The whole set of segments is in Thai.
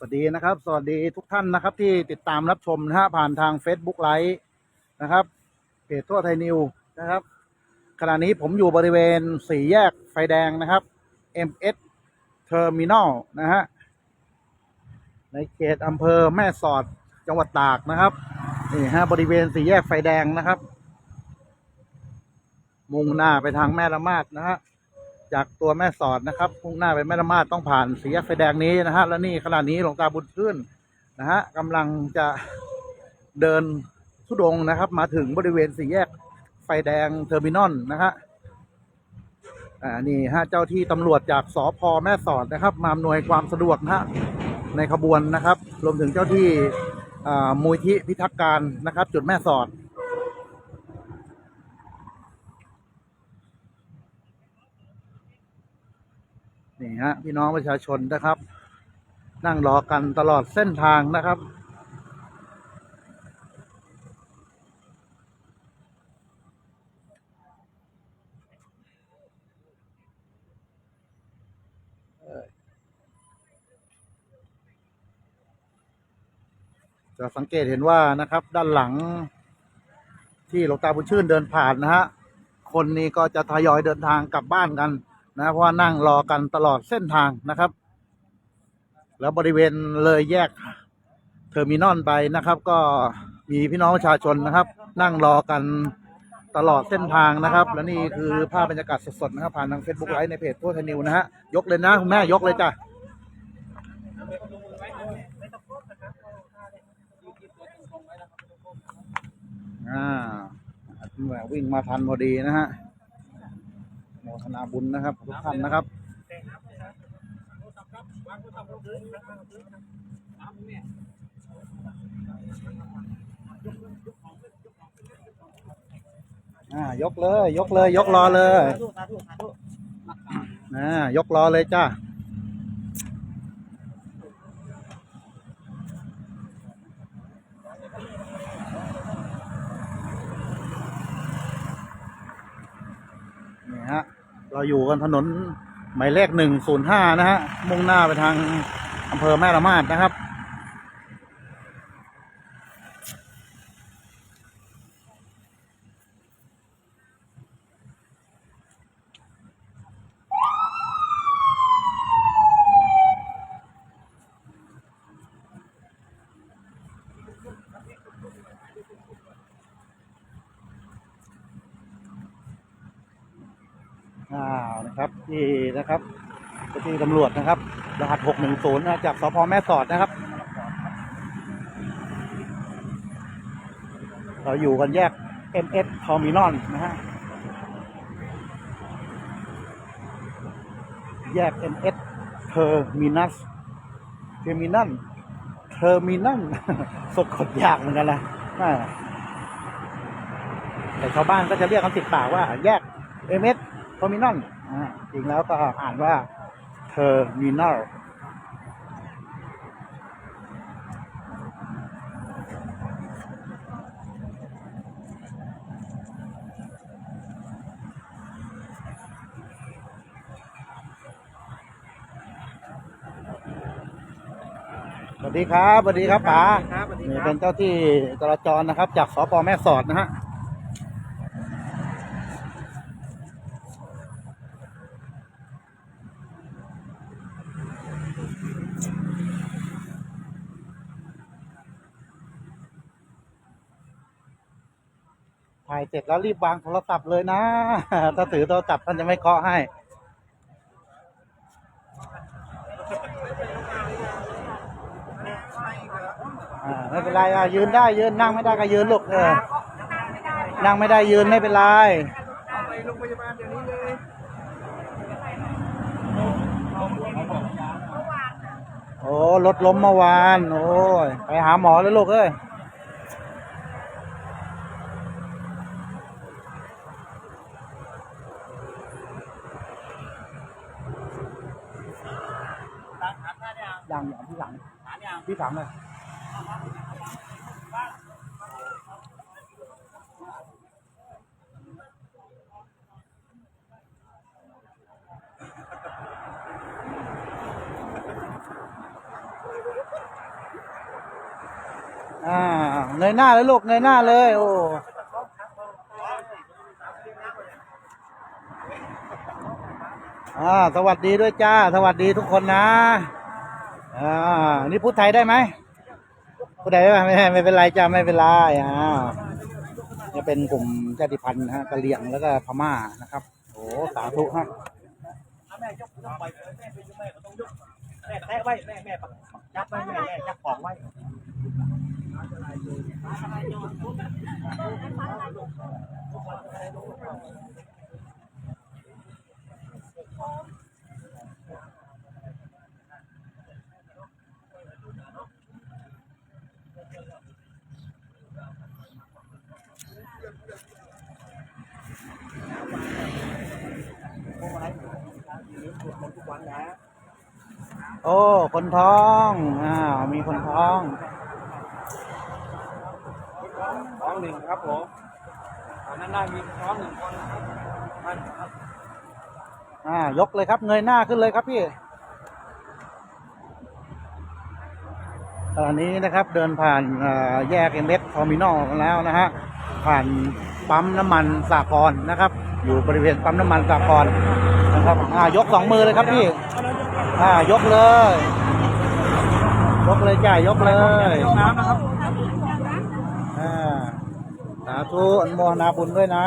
สวัสดีนะครับ สวัสดีทุกท่านนะครับ ที่ติดตามรับชมนะฮะผ่านทาง Facebook ไลฟ์นะครับเพจทั่วไทยนิวนะครับ ขณะนี้ผมอยู่บริเวณสี่แยกไฟแดงนะครับ MS Terminal นะฮะในเขตอำเภอแม่สอดจังหวัดตากนะครับนี่ฮะบริเวณสี่แยกไฟแดงนะครับ มุ่งหน้าไปทางแม่ละมาดนะฮะ จากตัวแม่สอดนะครับมุ่งหน้าไปแม่ละมาดต้องผ่านสีแยกไฟแดงนี้นะฮะแล้วนี่ขณะนี้หลวงตาบุญชื่นนะฮะกำลังจะเดินทุดงนะครับ มาถึงบริเวณสี่แยกไฟแดงเทอร์มินอลนะฮะอ่านี่ฮะเจ้าที่ตำรวจจากสพแม่สอดนะครับ มาอำนวยความสะดวกนะฮะในขบวนนะครับ รวมถึงเจ้าที่อ่ามูลที่พิทักษ์การนะครับ จุดแม่สอด ฮะพี่น้องประชาชนนะครับ นั่งรอกันตลอดเส้นทางนะครับจะสังเกตเห็นว่านะครับ ด้านหลัง ที่หลวงตาบุญชื่นเดินผ่านนะฮะ คนนี้ก็จะทยอยเดินทางกลับบ้านกัน นะเพราะว่านั่งรอกันตลอดเส้นทางนะครับ แล้วบริเวณเลยแยกเทอร์มินอลไปนะครับ ก็มีพี่น้องประชาชนนะครับ นั่งรอกันตลอดเส้นทางนะครับ และนี่คือภาพบรรยากาศสดๆนะครับ ผ่านทาง Facebook ไลฟ์ในเพจทั่วทนิวนะฮะยกเลยนะคุณแม่ยกเลยจ้ะอ่าวิ่งมาทันพอดีนะฮะ มทนาบุญนะครับทุกท่านนะครับอ่ายกเลย ยกเลย ยกรอเลยอ่ายกรอเลยจ้านี่ฮะ เรา อยู่กันถนนหมายเลขหนึ่งศูนย์ห้านะฮะมุ่งหน้าไปทางอำเภอแม่ละมาดนะครับ อ่านะครับที่นะครับเจ้าที่ตำรวจนะครับ รหัสหกหนึ่งศูนย์จากสพแม่สอดนะครับ เราอยู่กันแยก MS Terminal นะฮะแยก MS Terminus Terminal Terminal สะกดยากเหมือนกันนะแต่ชาวบ้านก็จะเรียกกันติดปากว่า แยก MS เทอร์มินอลอ่าจริงแล้วก็อ่านว่าเทอร์มินอลสวัสดีครับสวัสดีครับป๋าครับสวัสดีนี่ครัเป็บนเจ้าที่จราจรนะครับ จากสปแม่สอดนะฮะ เสร็จแล้วรีบวางโทรศัพท์เลยนะ ถ้าถือโทรศัพท์ท่านจะไม่เคาะให้ อ่าไม่เป็นไรอะยืนได้ยืนนั่งไม่ได้ก็ยืนลูกเออนั่งไม่ได้ยืนไม่เป็นไรไปโรงพยาบาลเดี๋ยวนี้เลยโอ้รถล้มเมื่อวาน โอ้ยไปหาหมอเลยลูกเอ้ย ย่างอย่างที่หลังที่สามเลยอ่าเงยหน้าเลยลูกเงยหน้าเลย โอ้อ่าสวัสดีด้วยจ้า สวัสดีทุกคนนะ อ่านี่พูดไทยได้ไหมพูดไทยได้ไหมไม่ไม่เป็นไรจ้าไม่เป็นไรอ่าจะเป็นกลุ่มชาติพันธุ์ฮะกะเหรี่ยงแล้วก็พม่านะครับโอ้สาธุฮะแม่ยกยกไปแม่ไปยกแม่ก็ต้องยกแม่แตะไว้แม่แม่จับไว้แม่แม่จับของไว้ โอ้ คนท้องอ่ามีคนท้อง ท้องหนึ่งครับผมตอนนั้นได้มีท้องหนึ่งคนนะครับท่านครับอ่ายกเลยครับ เงยหน้าขึ้นเลยครับพี่ตอนนี้นะครับเดินผ่านอ่าแยกเอ็มเอสทอมินอลแล้วนะฮะผ่านปั๊มน้ำมันสากรณ์นะครับ อยู่บริเวณปั๊มน้ำมันสากรณ์ นะครับอ่ายกสองมือเลยครับพี่อ่ายกเลย ยกเลยจ้ายยกเลยน้ำนะครับอ่าสาธุอนุโมทนาบุญด้วยนะ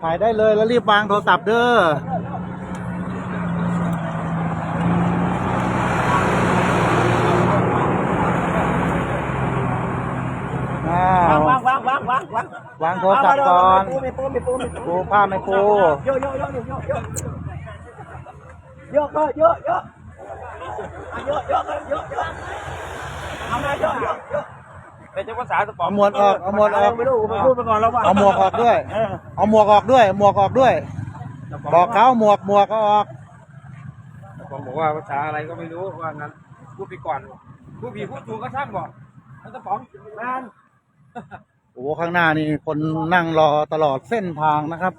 ถ่ายได้เลยแล้วรีบวางโทรศัพท์เด้อาว วางวางวางวาง วางโทรศัพท์ก่อนไม่ปูไม่ปูไม่ปูปูผ้าไม่ปูโยโยโยโยโยโยโยก็โยโยโยโยก็โยโยเอามาโยโยโยเป็นเจ้าภาษาสปอเอาหมวดออกเอาหมวดออกไม่รู้มาพูดไปก่อนแล้วว่าเอาหมวกออกด้วยเออเอาหมวกออกด้วยหมวกออกด้วย บอกเขาหมวกหมวกก็ออกผมบอกว่าภาษาอะไรก็ไม่รู้ว่างั้นพูดไปก่อนพูดผิดพูดถูกก็ช่างบอกแล้วจะป๋องงาน โอ้ข้างหน้านี่คนนั่งรอตลอดเส้นทางนะครับ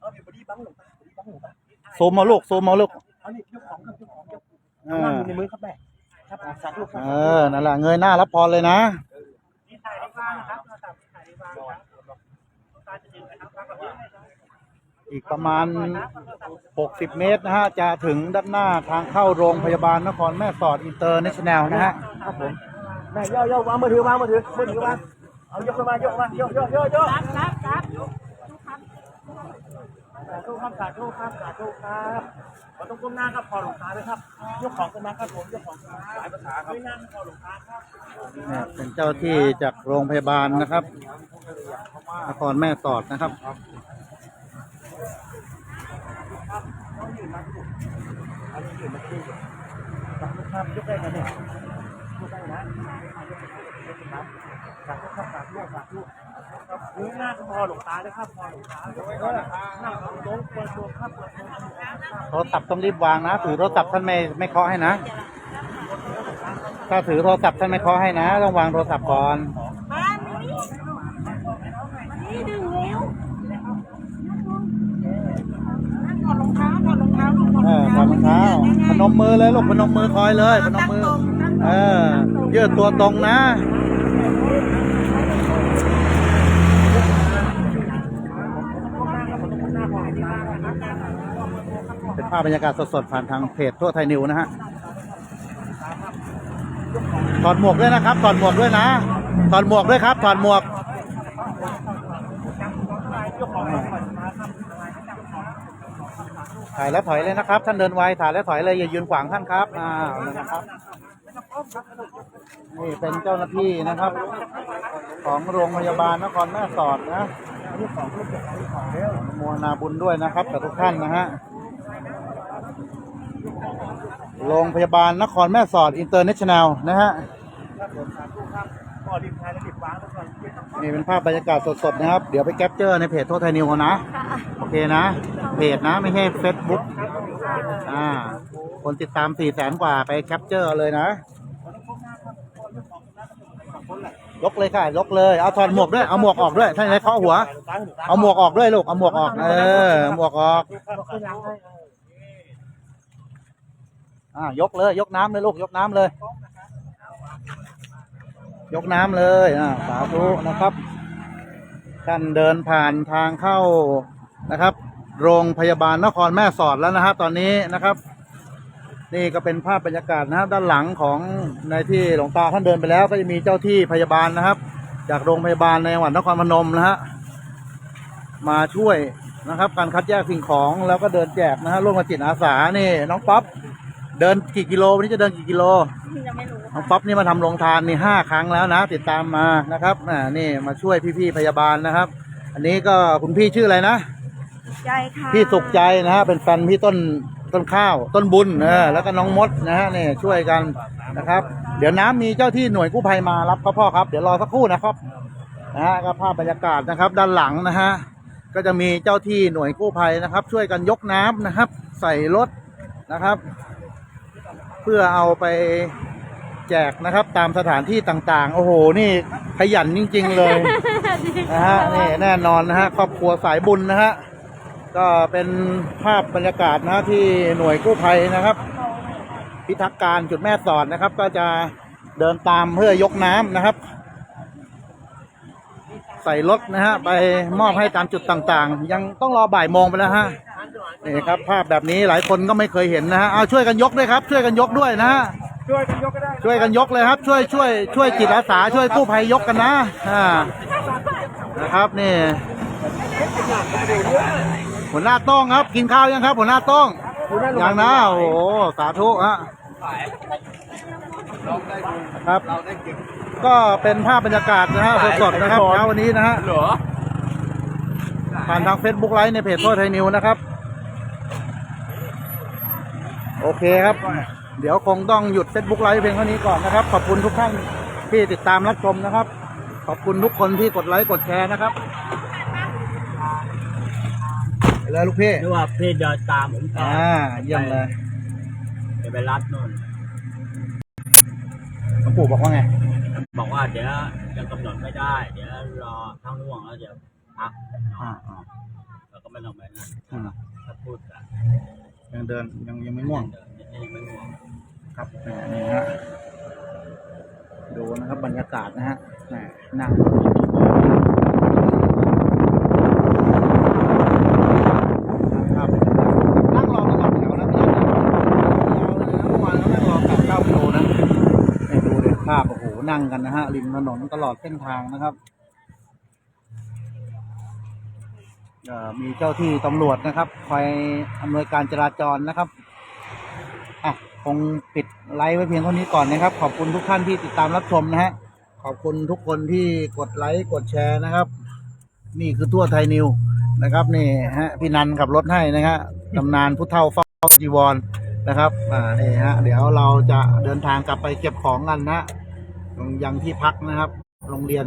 เอาอยู่บดีบังหลวงตาบดีบังหลวงตาซูมมาลูกซูมมาลูกเอานี่ยกของครับยกของยกเอนั่งออยู่ในมือครับแม่ครับสาธุครับเออนั่นแหละเงยหน้ารับพรเลยนะนี่ถ่ายได้บ้างนะครับถ่ายได้บ้างครับตาจะดึงนะครับรับแบบนี้เลยครับอีกประมาณ 60 เมตรนะฮะ จะถึงด้านหน้าทางเข้าโรงพยาบาลนครแม่สอดอินเตอร์เนชั่นแนลนะฮะครับผม แม่ย่อย่อวางมือถือวางมือถือมือถือวางเอายกขึ้นมายกมาโยกโยกโยกโยกครับครับสาธุครับสาธุครับสาธุครับขอต้องก้มหน้าครับพอหลวงตาด้วยครับ ยกของขึ้นมาครับผมยกของขึ้นมาหลายภาษาครับไม่นั่งพอหลวงตาครับเนี่ยเป็นเจ้าที่จากโรงพยาบาลนะครับนครแม่สอดนะครับอันนี้อยู่มาที่สาธุครับยกได้กันเนี่ยยกได้นะยกนะสาธุครับสาธุสาธุครับ นี่หน้าพอหลวงตาด้วยครับพอหลวงตาหน้าของโต๊ะเปิดตัวครับเปิดตัวโทรศัพท์ต้องรีบวางนะ ถือโทรศัพท์ท่านไม่ไม่เคาะให้นะ ถ้าถือโทรศัพท์ท่านไม่เคาะให้นะ ต้องวางโทรศัพท์ก่อนมานี่นี่ดึงเร็วถอดรองเท้าถอดรองเท้าลูกถอดเอรองอเท้าถอดรองเท้าพนมมือเลยลูกพนมมือคอยเลยพนมมือ เออยืดตัวตรงนะ เป็น ภาพบรรยากาศสดๆผ่านทางเพจทั่วไทยนิวนะฮะถอดหมวกด้วยนะครับถอดหมวกด้วยนะถอดหมวกด้วยครับถอดหมวกถ่ายแล้วถอยเลยนะครับ ท่านเดินไวถ่ายแล้วถอยเลยอย่ายืนขวางท่านครับอ่านะครับนี่เป็นเจ้าหน้าที่นะครับ ของโรงพยาบาลนครแม่สอดนะโมทนาบุญด้วยนะครับกับทุกท่านนะฮะ โรงพยาบาลนครแม่สอดอินเตอร์เนชั่นแนลนะฮะนี่เป็นภาพบรรยากาศสดๆนะครับ เดี๋ยวไปแคปเจอร์ในเพจโทษไทยนิวนะ โอเคนะ เพจนะไม่ใช่เฟซบุ๊กอ่า คนติดตามสี่แสนกว่าไปแคปเจอร์เลยนะยกเลยค่ะยกเลย เอาถอดหมวกด้วย เอาหมวกออกด้วยถ้าในเคาะหัว เอาหมวกออกด้วยลูก เอาหมวกออก เออ หมวกออก อ่ายกเลย ยกน้ำเลยลูกยกน้ำเลย ยกน้ำเลยอ่าสาธุนะครับท่านเดินผ่านทางเข้านะครับ โรงพยาบาลนครแม่สอดแล้วนะครับ ตอนนี้นะครับ นี่ก็เป็นภาพบรรยากาศนะครับ ด้านหลังของในที่หลวงตาท่านเดินไปแล้ว ก็จะมีเจ้าที่พยาบาลนะครับ จากโรงพยาบาลในจังหวัดนครพนมนะฮะมาช่วยนะครับ การคัดแยกสิ่งของแล้วก็เดินแจกนะฮะร่วมกับจิตอาสานี่น้องป๊อป เดินกี่กิโลวันนี้จะเดินกี่กิโลยังไม่รู้น้องป๊อปนี่มาทำโรงทานนี่ห้าครั้งแล้วนะ ติดตามมานะครับอ่านี่มาช่วยพี่ๆพยาบาลนะครับ อันนี้ก็คุณพี่ชื่ออะไรนะ ใจค่ะพี่สุขใจนะฮะเป็นแฟนพี่ต้นต้นข้าว ต้นบุญเออแล้วก็น้องมดนะฮะนี่ช่วยกันนะครับ เดี๋ยวน้ำมีเจ้าที่หน่วยกู้ภัยมารับครับพ่อครับเดี๋ยวรอสักครู่นะครับนะฮะก็ภาพบรรยากาศนะครับ ด้านหลังนะฮะก็จะมีเจ้าที่หน่วยกู้ภัยนะครับ ช่วยกันยกน้ำนะครับ ใส่รถนะครับเพื่อเอาไปแจกนะครับตามสถานที่ต่างๆ โอ้โห นี่ขยันจริง ๆ เลยนะฮะนี่แน่นอนนะฮะครอบครัวสายบุญนะฮะก็เป็นภาพบรรยากาศนะฮะที่หน่วยกู้ภัยนะครับ พิทักษ์การจุดแม่สอดนะครับ ก็จะเดินตามเพื่อยกน้ำนะครับ ใส่รถนะฮะไปมอบให้ตามจุดต่างๆ ยังต้องรอบ่ายโมงไปแล้วฮะ นี่ครับภาพแบบนี้หลายคนก็ไม่เคยเห็นนะฮะเอาช่วยกันยกด้วยครับ ช่วยกันยกด้วยนะฮะช่วยกันยกก็ได้ช่วยกันยกเลยครับ ช่วยช่วยช่วยจิตอาสาช่วยกู้ภัยยกกันนะอ่านะครับนี่หัวหน้าต้องครับ กินข้าวยังครับหัวหน้าต้องยังนะโอ้โหสาธุฮะครับก็เป็นภาพบรรยากาศนะฮะสดๆนะครับเช้าวันนี้นะฮะเหรอผ่านทาง Facebook ไลฟ์ในเพจโทษไทยนิวนะครับ โอเคครับ เดี๋ยวคงต้องหยุด Facebook ไลฟ์เพียงเท่านี้ก่อนนะครับ ขอบคุณทุกท่านที่ติดตามรับชมนะครับ ขอบคุณทุกคนที่กดไลค์กดแชร์นะครับไปเลยลูกพี่นึกว่าพี่เดินตามผมต่ออ่าเยี่ยมเลยจะไปรับนู่นหลวงปู่บอกว่าไง บอกว่าเดี๋ยวยังกำหนดไม่ได้ เดี๋ยวรอทั้งร่วงแล้วเดี๋ยวพักอ่าอ่าเราก็ไม่ลงไปนั่นอ่าถ้าพูดกัน ยังเดินยังยังไม่ง่วงเดินยังไม่ง่วงครับนี่ฮะดูนะครับบรรยากาศนะฮะแหม่นั่งครับนั่งรอกันกับแถวนะพี่ยาวเลยนะเมื่อวานเรานั่งรอกับเก้ากิโลนะให้ดูเลยภาพโอ้โหนั่งกันนะฮะริมถนนตลอดเส้นทางนะครับเอ่อ มีเจ้าที่ตำรวจนะครับ คอยอำนวยการจราจรนะครับอะคงปิดไลฟ์ไว้เพียงเท่านี้ก่อนนะครับ ขอบคุณทุกท่านที่ติดตามรับชมนะฮะขอบคุณทุกคนที่กดไลค์กดแชร์นะครับ นี่คือทั่วไทยนิวนะครับนี่ฮะพี่นันขับรถให้นะฮะตำนานผู้เฒ่าเฝ้าจีวรนะครับอ่านี่ฮะเดี๋ยวเราจะเดินทางกลับไปเก็บของกันนะยังที่พักนะครับ โรงเรียน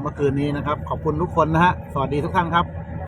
เมื่อคืนนี้นะครับ ขอบคุณทุกคนนะฮะสวัสดีทุกท่านครับ